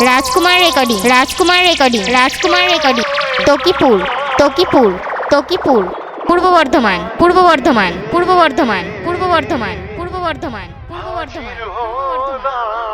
Rajkumar recording Rajkumar recording Rajkumar recording. Takipur Takipur Takipur. Purba Bardhaman Purba Bardhaman Purba Bardhaman Purba Bardhaman Purba Bardhaman Purba Bardhaman Purba Bardhaman.